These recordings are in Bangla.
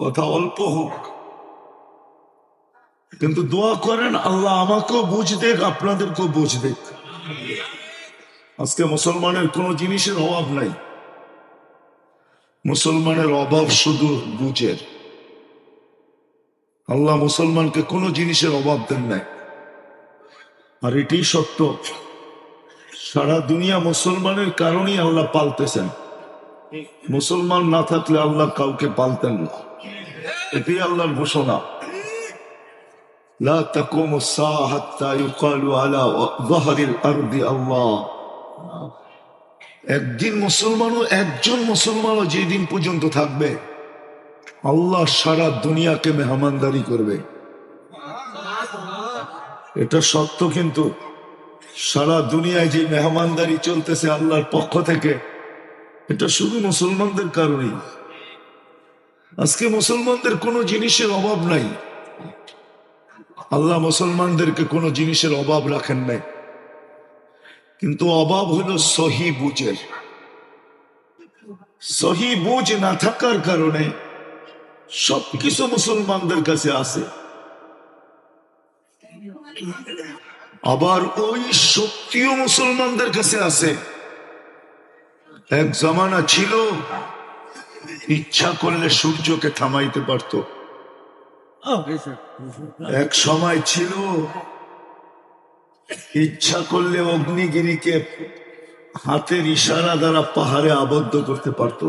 কথা অল্প হোক। কিন্তু দোয়া করেন, আল্লাহ আমাকেও বুঝ দেখ, আপনাদেরকেও বুঝ দেখ। আজকে মুসলমানের কোনো জিনিসের অভাব নাই। মুসলমানের অভাব শুধু বুঝের। আল্লাহ মুসলমানকে কোনো জিনিসের অভাব দেন নাই। আর এটি সত্য। সারা দুনিয়া মুসলমানের কারণেই আল্লাহ পালতেছেন। মুসলমান না থাকলে আল্লাহ কাউকে পালতেন না এটি আল্লাহর ঘোষণা لا تقوم الساعة حتى يقال على ظهر الأرض الله একদিন মুসলমানও একজন মুসলমানও যেদিন পর্যন্ত থাকবে আল্লাহ সারা দুনিয়াকে মেহমানদারি করবে এটা সত্য কিন্তু সারা দুনিয়ায় যে মেহমানদারি চলতেছে আল্লাহর পক্ষ থেকে এটা শুধু মুসলমানদের কারণেই। আজকে মুসলমানদের কোনো জিনিসের অভাব নাই। আল্লাহ মুসলমানদেরকে কোনো জিনিসের অভাব রাখেন নাই। কিন্তু অভাব হলো সহি বুঝের। সহি বুঝ না থাকার কারণে সবকিছু মুসলমানদের কাছে আছে। আবার ওই শক্তিও মুসলমানদের কাছে আছে। এক জমানা ছিল ইচ্ছা করলে সূর্যকে থামাইতে পারত। এক সময় ছিল ইচ্ছা করলে অগ্নিগিরিকে হাতের ইশারা দ্বারা পাহাড়ে আবদ্ধ করতে পারত।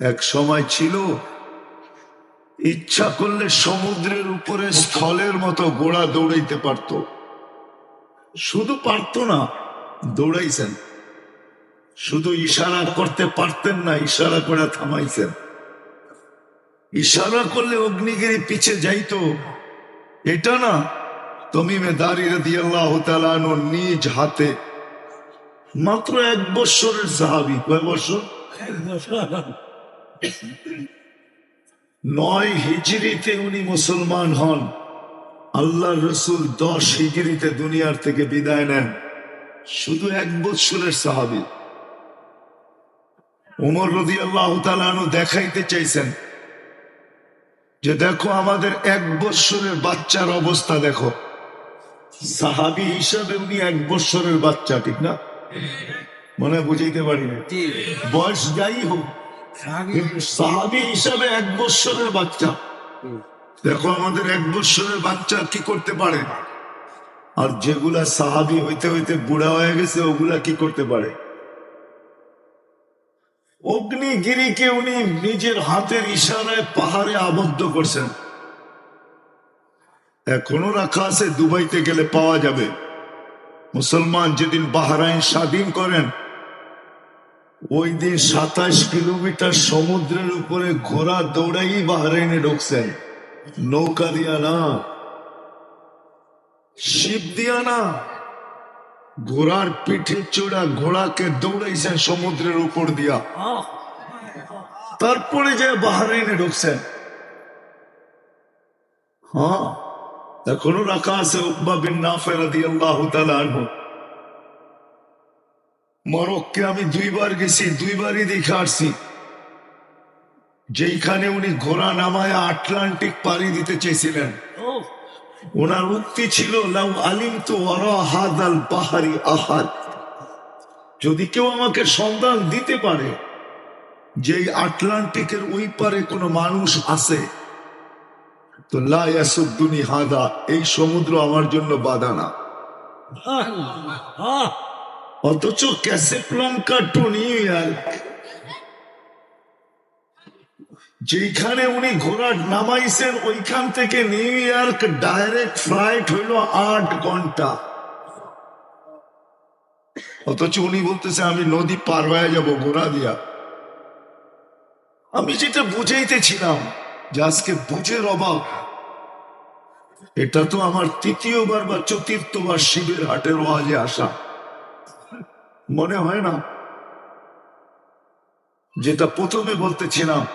এক সময় ছিল ইচ্ছা করলে সমুদ্রের উপরে স্থলের মতো গোড়া দৌড়াইতে পারত। শুধু পারত না দৌড়াইছেন। শুধু ইশারা করতে পারতেন না ইশারা করে থামাইছেন। ইশারা করলে অগ্নিগিরি পিছে যাইতো। এটা না তুমি মে দাঁড়িয়ে দিয়ে আল্লাহ তালানো নিজ হাতে। মাত্র এক বৎসরের সাহাবি। কয় বছর নয় হিজড়িতে উনি মুসলমান হন। আল্লাহ রসুল দশ হিজড়িতে দুনিয়ার থেকে বিদায় নেন। শুধু এক বৎসরের সাহাবি। উমর রদি আল্লাহ তালানু দেখাইতে চাইছেন যে দেখো আমাদের এক বৎসরের বাচ্চার অবস্থা দেখো। সাহাবি হিসাবে উনি এক বৎসরের বাচ্চা ঠিক না? মনে বুঝাইতে পারি না। বয়স যাই হোক সাহাবি হিসাবে এক বৎসরের বাচ্চা। দেখো আমাদের এক বৎসরের বাচ্চা কি করতে পারে? আর যেগুলা সাহাবি হইতে হইতে বুড়া হয়ে গেছে ওগুলা কি করতে পারে? অগ্নিগিরিকে উনি নিজের হাতের ইশারায় পাহাড়ে আবদ্ধ করছেন। এখনও রাখা আছে দুবাইতে গেলে পাওয়া যাবে। মুসলমান যেদিন বাহরাইন স্বাধীন করেন, ওই দিন সাতাশ কিলোমিটার সমুদ্রের উপরে ঘোড়া দৌড়াই বাহরাইনে ঢুকছেন। নৌকা দিয়া না শিব দিয়া না ঘোড়ার পিঠে চূড়া ঘোড়াকে দৌড়াইছেন সমুদ্রের উপর দিয়া। তারপরে যে বাহারাইনে ঢুকছেন হ্যাঁ এখনও রাখা আছে উকবা বিন নাফের তাআলা আনহু। মরক্কে আমি দুইবার গেছি, দুইবারই দেখে আসছি। যেইখানে উনি ঘোড়া নামায় আটলান্টিক পাড়ি দিতে চেয়েছিলেন। ওনার উক্তি ছিল লাউ আলিম তো হাদাল পাহাড়ি আহাদ। যদি কেউ আমাকে সন্ধান দিতে পারে যে আটলান্টিকের ওই পারে কোনো মানুষ আছে তো লাসুদ্দুনি হাদা এই সমুদ্র আমার জন্য বাধা না। অথচ ক্যাসেপ্লঙ্কা টু নিউ ইয়র্ক যেখানে উনি ঘোড়া নামাইছেন, ওইখান থেকে নিউ ইয়র্ক ডাইরেক্ট ফ্লাইট হইল আট ঘণ্টা। অথচ উনি বলতেছে, আমি নদী পার হয়ে যাব ঘোড়া দিয়া। আমি যেটা বুঝাইতেছিলাম যে আজকে বুঝের অভাব। এটা তো আমার তৃতীয়বার বা চতুর্থবার শিবের হাটের ওয়াজে আসা। মনে হয় না? যেটা প্রথমে বলতেছিলাম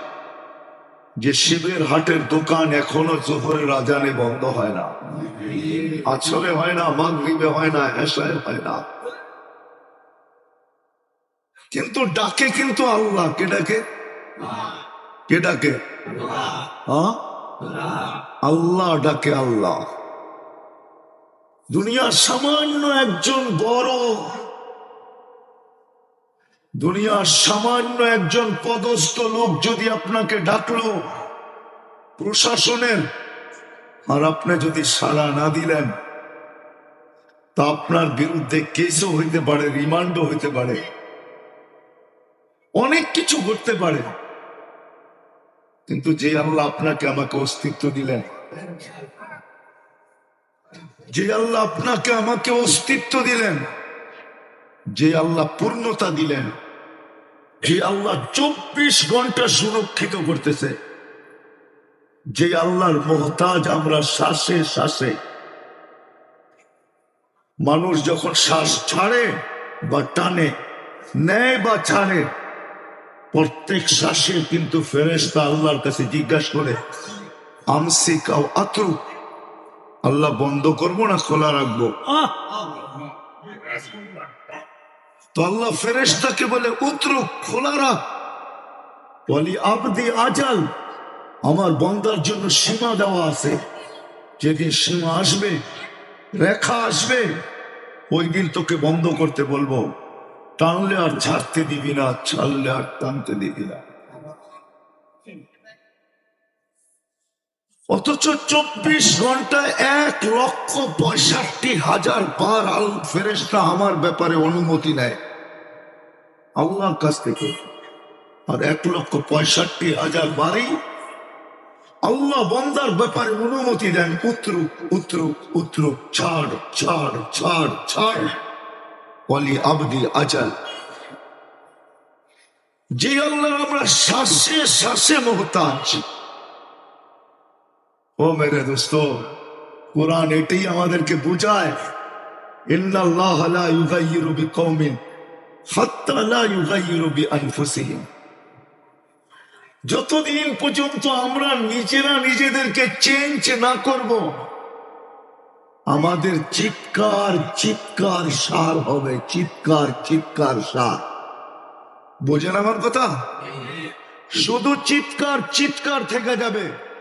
যে শিবের হাটের দোকান এখনও জোহরের আজানে বন্ধ হয় না। আছরে হয় না, মাগরিবে হয় না এসায় হয় না। কিন্তু ডাকে কিন্তু আল্লাহ। কে ডাকে? কে ডাকে? হ্যাঁ? আল্লাহ ডাকে আল্লাহ। দুনিয়ার সামান্য একজন বড় দুনিয়ার সামান্য একজন পদস্থ লোক যদি আপনাকে ডাকলো, প্রশাসনের, আর আপনি যদি সাড়া না দিলেন, তা আপনার বিরুদ্ধে কেসও হইতে পারে, রিমান্ডও হইতে পারে। অনেক কিছু করতে পারে। কিন্তু যে আল্লাহ আপনাকে আমাকে অস্তিত্ব দিলেন, যে আল্লাহ আপনাকে আমাকে অস্তিত্ব দিলেন যে আল্লাহ পূর্ণতা দিলেন যে আল্লাহ চব্বিশ ঘণ্টা সুরক্ষিত করতেছে যে আল্লাহর মহতাজ আমরা শ্বাসে শ্বাসে মানুষ যখন শ্বাস ছাড়ে বা টানে নেয় বা ছাড়ে প্রত্যেক শ্বাসে কিন্তু ফেরেস্তা আল্লাহর কাছে জিজ্ঞাসা করে আমসি কাউ আত্রু আল্লাহ বন্ধ করব না খোলা রাখব? তো আল্লাহ ফেরেস্তাকে বলে, উত্রু, খোলা আবদি আজাল, আমার বন্দার জন্য সীমা দেওয়া আছে। যেদিন সীমা আসবে, রেখা আসবে, ওই দিন তোকে বন্ধ করতে বলব। টানলে আর ছাড়তে দিবি না, ছাড়লে আর টানতে দিবি না। অথচ চব্বিশ ঘন্টায় এক লক্ষ পঁয়ষট্টি হাজার বার আল ফেরেস্তা আমার ব্যাপারে অনুমতি নেয়। আল্লাহর কাছ থেকে। আর এক লক্ষ পঁয়ষট্টি হাজার বারই আল্লাহ বন্দার ব্যাপারে অনুমতি দেন। উত্তর উত্তর উত্তর, ছাড় ছাড় ছাড় ছাড়। বলি আবদি আজাল। যে আল্লাহ আমরা শ্বাসে শ্বাসে মোহতাজ। ও মেরে দোস্ত কোরআন এটাই আমাদেরকে বুঝায় যতদিন পর্যন্ত আমরা নিজেরা নিজেদেরকে চেঞ্জ না করব আমাদের চিৎকার চিৎকার সার হবে চিৎকার চিৎকার সার। বোঝেন আমার কথা? শুধু চিৎকার চিৎকার থেকে যাবে।